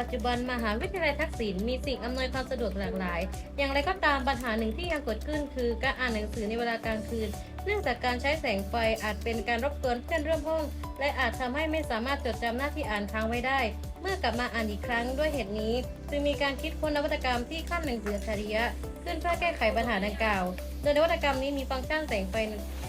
ปัจจุบันมหาวิทยาลัยทักษิณมีสิ่งอำนวยความสะดวกหลากหลาย อย่างไรก็ตามปัญหาหนึ่งที่ยังเกิดขึ้นคือการอ่านหนังสือในเวลากลางคืน เนื่องจากการใช้แสงไฟอาจเป็นการรบกวนเพื่อนร่วมห้อง และอาจทำให้ไม่สามารถจดจำหน้าที่อ่านค้างไว้ได้ เมื่อกลับมาอ่านอีกครั้งด้วยเหตุนี้ จึงมีการคิดค้นนวัตกรรมที่ขั้นหนังสืออัจฉริยะ ขึ้นเพื่อแก้ไขปัญหาดังกล่าว โดยนวัตกรรมนี้มีฟังก์ชันแสงไฟ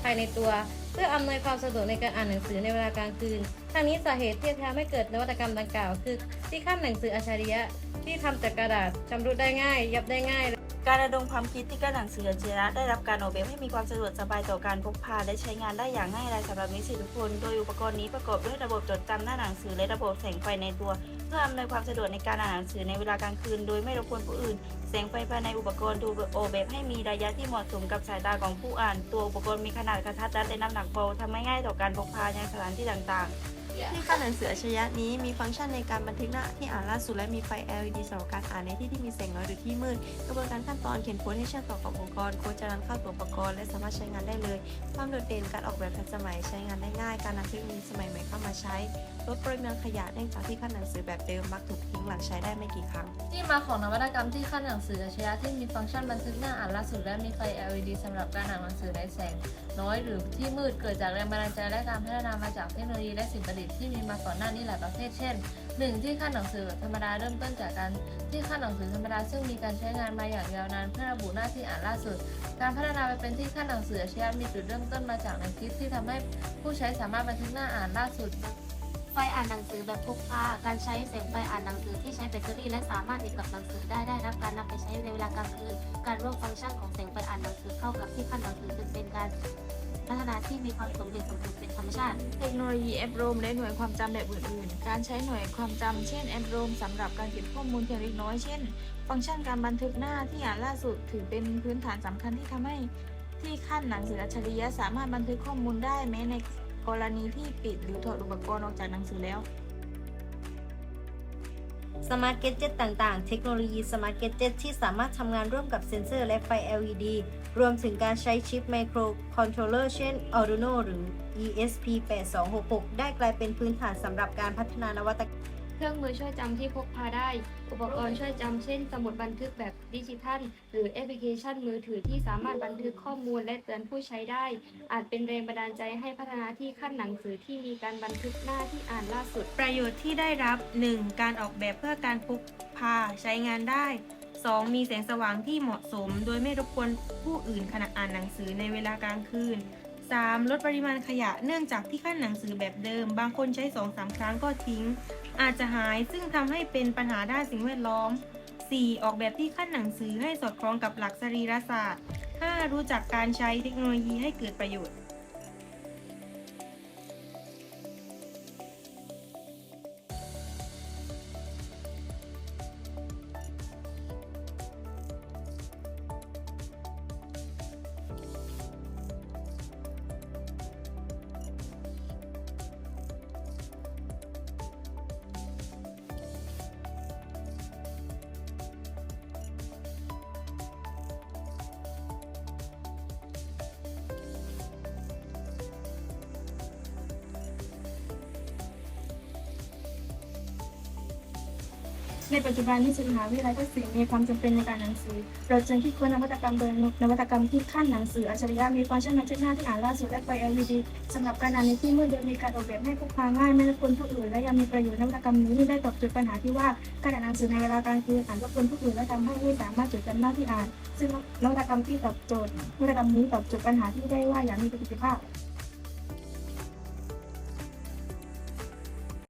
ภายในตัว เพื่ออำนวยความสะดวกในการอ่านหนังสือในเวลากลางคืนทางนี้สาเหตุที่ทำให้เกิดนวัตกรรมดังกล่าว คือที่ขั้นหนังสืออัจฉริยะ ที่ทำจากกระดาษชำรุดได้ง่าย ยับได้ง่ายการระดมความคิดที่กระหนังสืออัจฉริยะได้รับการออกแบบให้มีความสะดวกสบายต่อการพกพาและใช้งานได้อย่างง่ายดายสำหรับนิสิตทุกคน โดยอุปกรณ์นี้ประกอบด้วยระบบจดจำหน้าหนังสือและระบบแสงไฟในตัว เพื่ออำนวยความสะดวกในการอ่านหนังสือในเวลากลางคืน โดยไม่รบกวนผู้อื่น แสงไฟภายในอุปกรณ์ดูโออกแบบให้มีระยะที่เหมาะสมกับสายตาของผู้อ่าน ตัวอุปกรณ์มีขนาดกระทัดรัดและน้ำหนักเบาทำให้ง่ายต่อการพกพายังสถานที่ต่างๆ ที่ขั้นหนังสืออัจฉริยะนี้มีฟังก์ชันในการบันทึกหน้าที่อ่านล่าสุดและมีไฟ LED สำหรับการอ่านในที่ที่มีแสงน้อยหรือที่มืดกระบวนการขั้นตอนเขียนโค้ดให้เชื่อมต่อกับอุปกรณ์โค้ดจะรันเข้าตัวอุปกรณ์และสามารถใช้งานได้เลย ความโดดเด่นการออกแบบทันสมัยใช้งานได้ง่าย การนำเทคโนโลยีสมัยใหม่เข้ามาใช้ลดปริมาณขยะเนื่องจากที่ขั้นหนังสือแบบเดิมมักถูกทิ้งหลังใช้ได้ไม่กี่ครั้ง ที่มาของนวัตกรรมที่ขั้นหนังสืออัจฉริยะที่มีฟังก์ชันบันทึกหน้าอ่านล่าสุดและมีไฟ LED สำหรับการอ่านหนังสือในแสงน้อยหรือที่มืดเกิดจากแรงบันดาลใจและการพัฒนามาจากเทคโนโลยีและสิ่งประดิษฐ์ที่มีมาก่อนหน้านี้หลายประเภทเช่น 1. ที่ขั้นหนังสือธรรมดาเริ่มต้นจากการที่ขั้นหนังสือธรรมดาซึ่งมีการใช้งานมาอย่างยาวนานเพื่อระบุหน้าที่อ่านล่าสุด การพัฒนาไปเป็นที่ขั้นหนังสืออัจฉริยะมีจุดเริ่มต้นมาจากแนวคิดที่ทำให้ผู้ใช้สามารถบันทึกหน้าอ่านล่าสุดไฟอ่านหนังสือแบบพกพา การใช้แสงไฟอ่านหนังสือที่ใช้แบตเตอรี่และสามารถติดกับหนังสือได้ได้รับการนำไปใช้ในเวลากลางคืน การร่วมฟังก์ชันของแสงไฟอ่านหนังสือเข้ากับที่ขั้นหนังสือจึงเป็นการ พัฒนาที่มีความสมเหตุสมผลเป็นธรรมชาติ เทคโนโลยีแอปโรมและหน่วยความจำแบบอื่นๆ การใช้หน่วยความจำเช่นแอปโรมสำหรับการเก็บข้อมูลเพียงเล็กน้อยเช่น ฟังก์ชันการบันทึกหน้าที่อ่านล่าสุดถือเป็นพื้นฐานสำคัญที่ทำให้ที่ขั้นหนังสืออัจฉริยะสามารถบันทึกข้อมูลได้แม้ในกรณีที่ปิดหรือถอดอุปกรณ์ออกจากหนังสือแล้ว สมาร์ทเกจเจ็ตต่างๆ เทคโนโลยีสมาร์ทเกจเจ็ตที่สามารถทำงานร่วมกับเซ็นเซอร์และไฟ LED รวมถึงการใช้ชิปไมโครคอนโทรลเลอร์เช่น Arduino หรือ ESP8266 ได้กลายเป็นพื้นฐานสำหรับการพัฒนานวัตกรรม เครื่องมือช่วยจำที่พกพาได้ อุปกรณ์ช่วยจำเช่น สมุดบันทึกแบบดิจิทัล หรือแอปพลิเคชันมือถือที่สามารถบันทึกข้อมูลและเตือนผู้ใช้ได้ อาจเป็นแรงบันดาลใจให้พัฒนาที่ขั้นหนังสือที่มีการบันทึกหน้าที่อ่านล่าสุด ประโยชน์ที่ได้รับ 1. การออกแบบเพื่อการพกพาใช้งานได้ 2. มีแสงสว่างที่เหมาะสม โดยไม่รบกวนผู้อื่นขณะอ่านหนังสือในเวลากลางคืน 3. ลดปริมาณขยะเนื่องจากที่ขั้นหนังสือแบบเดิม บางคนใช้ 2-3 ครั้งก็ทิ้ง อาจจะหายซึ่งทำให้เป็นปัญหาด้านสิ่งแวดล้อม 4. ออกแบบที่ขั้นหนังสือให้สอดคล้องกับหลักสรีรศาสตร์ 5. รู้จักการใช้เทคโนโลยีให้เกิดประโยชน์ ในปัจจุบันที่สุดมหาวิทยาลัยทักษิณมีความจำเป็นในการหนังสือ เราจึงคิดค้นนวัตกรรมโดยนวัตกรรมที่ขั้นหนังสืออัจฉริยะมีฟังก์ชันบันทึกหน้าที่อ่านล่าสุดและไฟ LED สำหรับการอ่านในที่มืดโดยมีการออกแบบให้พกพาง่ายไม่รบกวนผู้อื่นและยังมีประโยชน์นวัตกรรมนี้ได้ตอบโจทย์ปัญหาที่ว่าการอ่านหนังสือในเวลากลางคืนอ่านรบกวนผู้อื่นและทำให้ไม่สามารถจดจำหน้าที่อ่าน ซึ่งนวัตกรรมที่ตอบโจทย์นวัตกรรมนี้ตอบโจทย์ปัญหาที่ได้ว่าอย่างมีประสิทธิภาพ